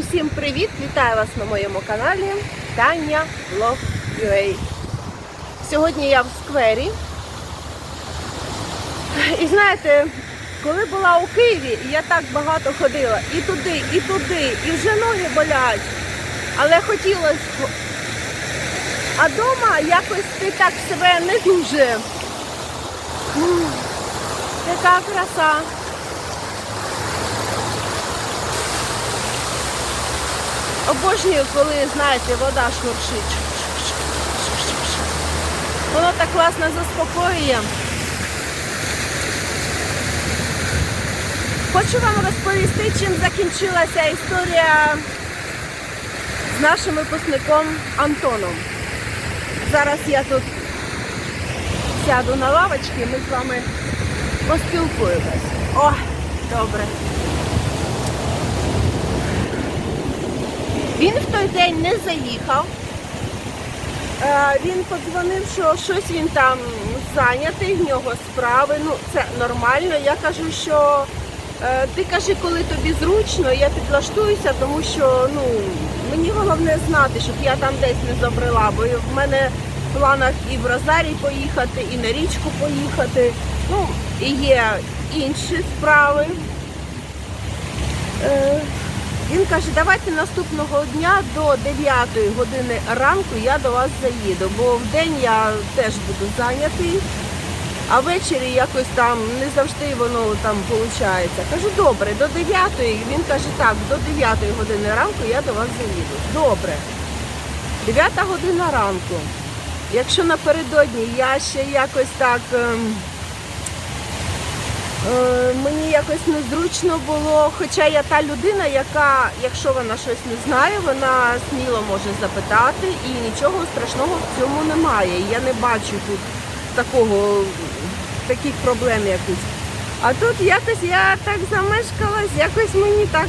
Усім привіт! Вітаю вас на моєму каналі Таня Влог UA. Сьогодні я в сквері. І знаєте, коли була у Києві, я так багато ходила і туди, і туди, і вже ноги болять. Але хотілося. А вдома якось ти так себе не дуже. М, Яка краса. Обожнюю, коли, знаєте, вода шуршить. Воно так класно заспокоює. Хочу вам розповісти, чим закінчилася історія з нашим випускником Антоном. Зараз я тут сяду на лавочці, ми з вами поспілкуємось. О, добре. Він в той день не заїхав. Е, Він подзвонив, що щось він там зайнятий, в нього справи. Ну, це нормально. Я кажу, що е, ти кажи, коли тобі зручно, я підлаштуюся, тому що ну, мені головне знати, щоб я там десь не забрела, бо в мене в планах і в Розарій поїхати, і на річку поїхати. Ну, і є інші справи. Е, він каже, давайте наступного дня до 9 години ранку я до вас заїду, бо в день я теж буду зайнятий, а ввечері якось там не завжди воно там виходить. Кажу, добре, до 9. Він каже, так, до 9 години ранку я до вас заїду. Добре. 9 година ранку. Якщо напередодні я ще якось так. Е, Мені якось незручно було, хоча я та людина, яка, якщо вона щось не знає, вона сміло може запитати і нічого страшного в цьому немає. Я не бачу тут такого, таких проблем якось. А тут якось я так замешкалась, якось мені так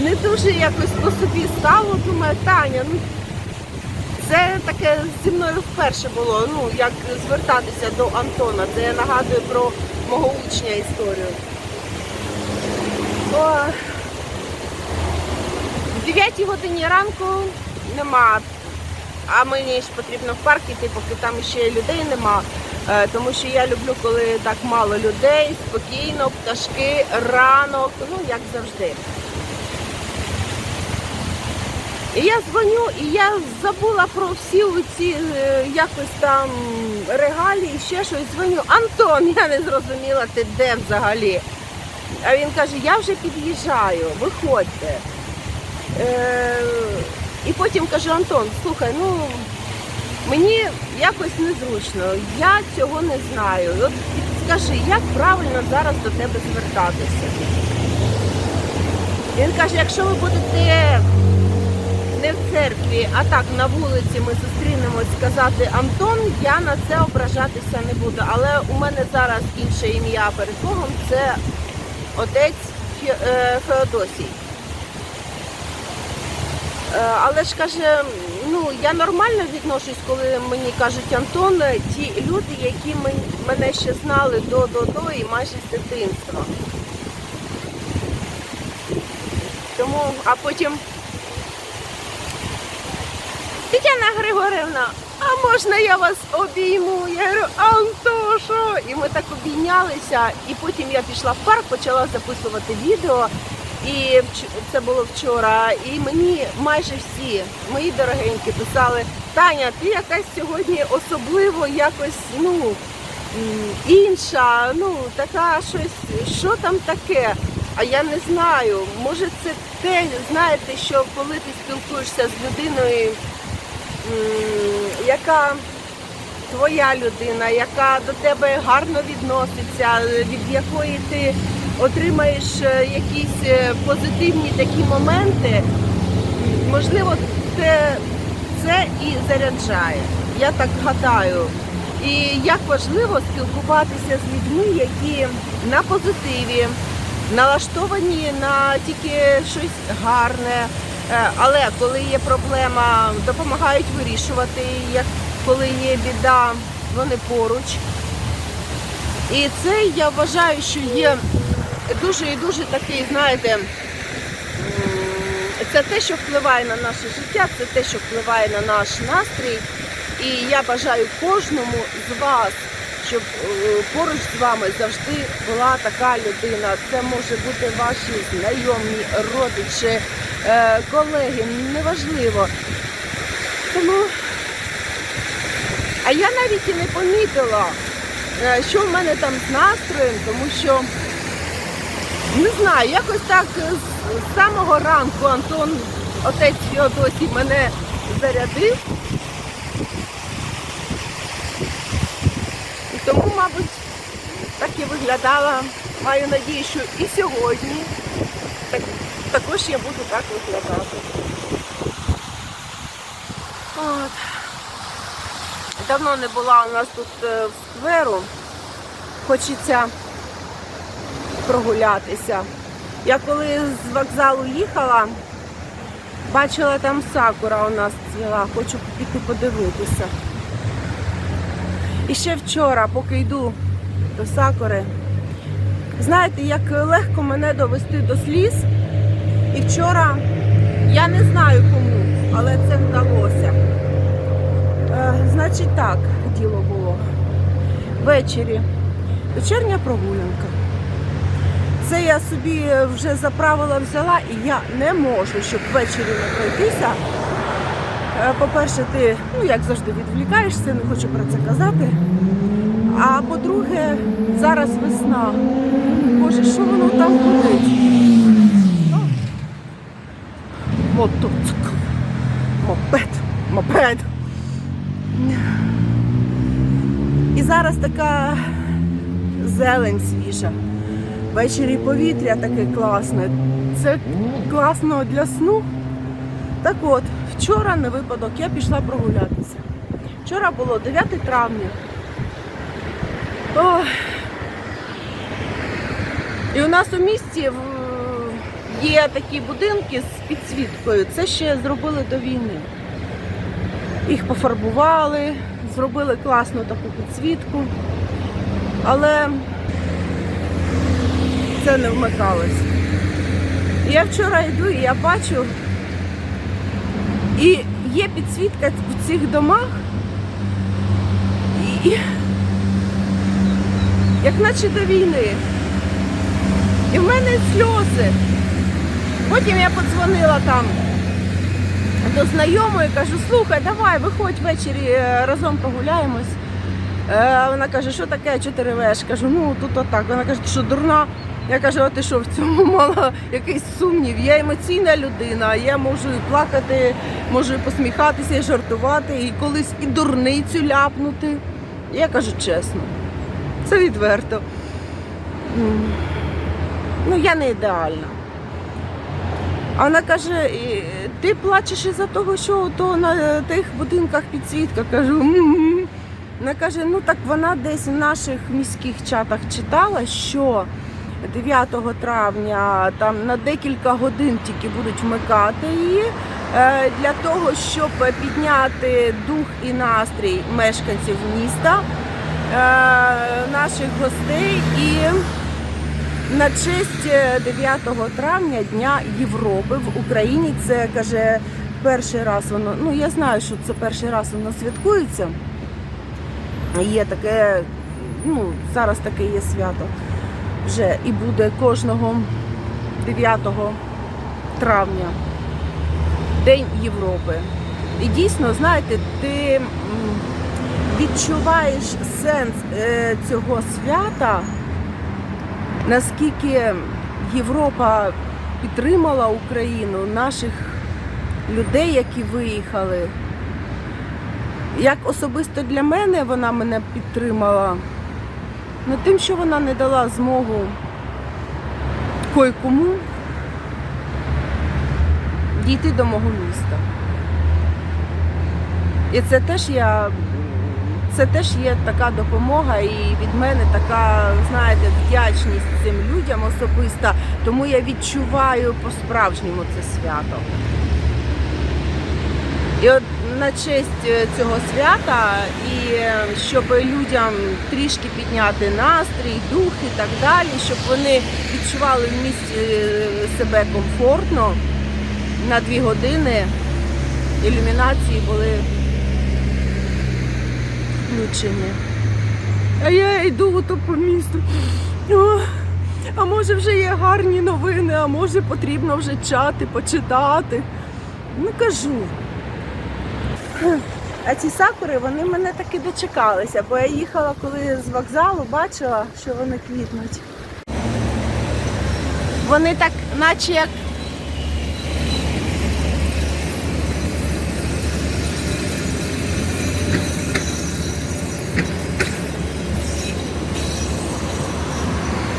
не дуже якось по собі стало. Думаю, Таня, ну це таке зі мною вперше було, ну як звертатися до Антона. Це я нагадую про мого учня історію. О, в 9 годині ранку нема. А мені ж потрібно в парк іти, поки там ще людей нема. Е, Тому що я люблю, коли так мало людей, спокійно, пташки, ранок, ну як завжди. І я дзвоню, і я забула про всі ці якось там регалії, ще щось дзвоню. Антон, я не зрозуміла, ти де взагалі. А він каже, я вже під'їжджаю, виходьте. Е, і потім каже, Антон, слухай, ну мені якось незручно, я цього не знаю. От скажи, як правильно зараз до тебе звертатися? Він каже, якщо ви будете не в церкві, а так на вулиці ми зустрінемось сказати Антон, я на це ображатися не буду. Але у мене зараз інше ім'я перед Богом це отець е, Феодосій. Е, Але ж каже, ну я нормально відношусь, коли мені кажуть Антон, ті люди, які мене ще знали до до до і майже з дитинства. Тому, а потім Тетяна Григорівна, а можна я вас обійму? Я говорю, Антошо! І ми так обійнялися. І потім я пішла в парк, почала записувати відео. І це було вчора. І мені майже всі мої дорогенькі писали, Таня, ти якась сьогодні особливо якось, ну, інша, ну, така щось, що там таке? А я не знаю. Може це те, знаєте, що коли ти спілкуєшся з людиною, яка твоя людина, яка до тебе гарно відноситься, від якої ти отримаєш е, якісь е, позитивні такі моменти, можливо, це, це і заряджає. Я так гадаю. І як важливо спілкуватися з людьми, які на позитиві, налаштовані на тільки щось гарне. Е, Але коли є проблема, допомагають вирішувати. Як коли є біда, вони поруч. І це я вважаю, що є дуже і дуже такий, знаєте, це те, що впливає на наше життя, це те, що впливає на наш настрій. І я бажаю кожному з вас, щоб е, поруч з вами завжди була така людина. Це може бути ваші знайомі, родичі, колеги, неважливо. Тому а я навіть і не помітила, е, що в мене там з настроєм, тому що не знаю, якось так е, з, самого ранку Антон, отець Феодосій, мене зарядив. І тому, мабуть, так і виглядала. Маю надію, що і сьогодні також я буду так виглядати. От. Давно не була у нас тут е, в скверу. Хочеться прогулятися. Я коли з вокзалу їхала, бачила там сакура у нас цвіла, хочу піти подивитися. І ще вчора, поки йду до сакури, знаєте, як легко мене довести до сліз. І вчора я не знаю кому, але це вдалося. Е, значить так, діло було. Ввечері вечірня прогулянка. Це я собі вже за правила взяла і я не можу, щоб ввечері не пройтися. Е, По-перше, ти, ну як завжди, відвлікаєшся, не хочу про це казати. А по-друге, зараз весна. Боже, що воно там гудить? Мотоцикл. Мопед. Мопед. І зараз така зелень свіжа. Ввечері повітря таке класне. Це класно для сну. Так от, вчора на випадок я пішла прогулятися. Вчора було 9 травня. Ой. І у нас у місті є такі будинки з підсвіткою. Це ще зробили до війни. Їх пофарбували, зробили класну таку підсвітку. Але це не вмикалось. Я вчора йду і я бачу, і є підсвітка в цих домах, і, як наче до війни. І в мене сльози. Потім я подзвонила там до знайомої, кажу, слухай, давай, виходь ввечері е, разом прогуляємось. Е, Вона каже, що таке, що ти ревеш? Кажу, ну тут отак. Вона каже, що дурна? Я кажу, а ти що в цьому мала якийсь сумнів? Я емоційна людина, я можу і плакати, можу і посміхатися, і жартувати, і колись і дурницю ляпнути. Я кажу чесно, це відверто. Ну, я не ідеальна. А вона каже, ти плачеш із-за того, що то на тих будинках підсвітка. Кажу, «М-м». вона каже, ну так вона десь в наших міських чатах читала, що 9 травня там на декілька годин тільки будуть вмикати її е, для того, щоб підняти дух і настрій мешканців міста, е, наших гостей і. На честь е, 9 травня Дня Європи в Україні це каже перший раз воно. Ну я знаю, що це перший раз воно святкується. Є таке, ну зараз таке є свято вже і буде кожного 9 травня День Європи. І дійсно, знаєте, ти відчуваєш сенс е, цього свята наскільки Європа підтримала Україну, наших людей, які виїхали. Як особисто для мене вона мене підтримала, ну тим, що вона не дала змогу кой-кому дійти до мого міста. І це теж я це теж є така допомога, і від мене така, знаєте, вдячність цим людям особиста. Тому я відчуваю по-справжньому це свято. І от на честь е, цього свята, і е, щоб людям трішки підняти настрій, дух і так далі, щоб вони відчували в місті е, себе комфортно, на дві години ілюмінації були включені. А я йду то по місту. О, а може вже є гарні новини, а може потрібно вже чати, почитати. Ну кажу. А ці сакури, вони мене таки дочекалися, бо я їхала коли з вокзалу, бачила, що вони квітнуть. Вони так, наче як.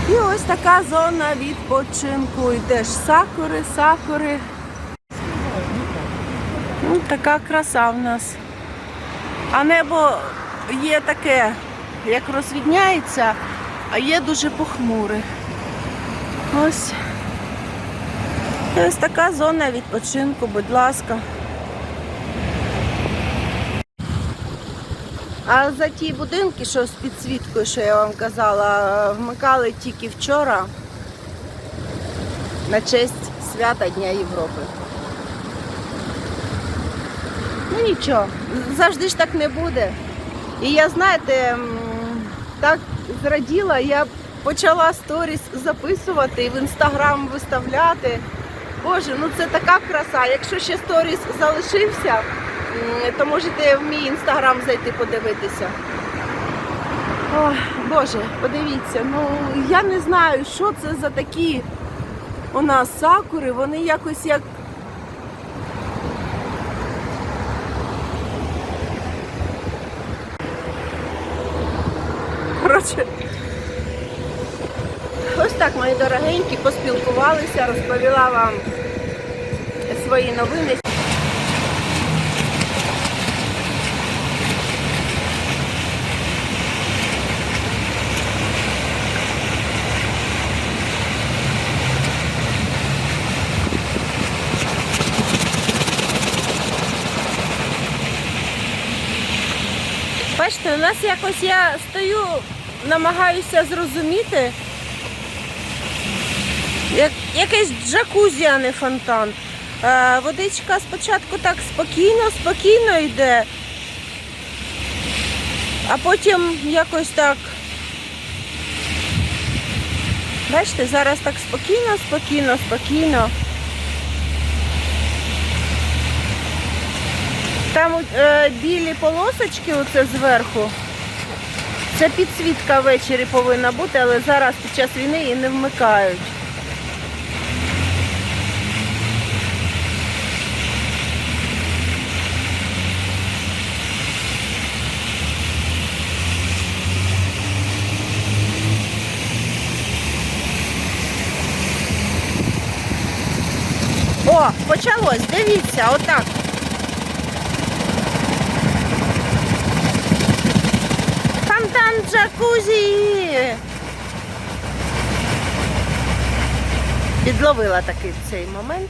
І ось така зона відпочинку. І теж сакури, сакури. Ну, така краса в нас. А небо є таке, як розвідняється, а є дуже похмуре. Ось. Ось така зона відпочинку, будь ласка. А за ті будинки, що з підсвіткою, що я вам казала, вмикали тільки вчора на честь свята Дня Європи. Ну нічого, завжди ж так не буде. І я, знаєте, так зраділа, я почала сторіс записувати і в інстаграм виставляти. Боже, ну це така краса. Якщо ще сторіс залишився, то можете в мій інстаграм зайти подивитися. Ой, Боже, подивіться, ну я не знаю, що це за такі у нас сакури, вони якось як Коротше, ось так, мої дорогенькі, поспілкувалися, розповіла вам свої новини. Бачите, у нас якось я стою, намагаюся зрозуміти. Як, якийсь джакузі, а не фонтан. Е, водичка спочатку так спокійно, спокійно йде, а потім якось так. Бачите, зараз так спокійно, спокійно, спокійно. Там е, білі полосочки оце зверху. Це підсвітка ввечері повинна бути, але зараз під час війни її не вмикають. О, почалось, дивіться, отак. Фонтан джакузі. Підловила такий цей момент.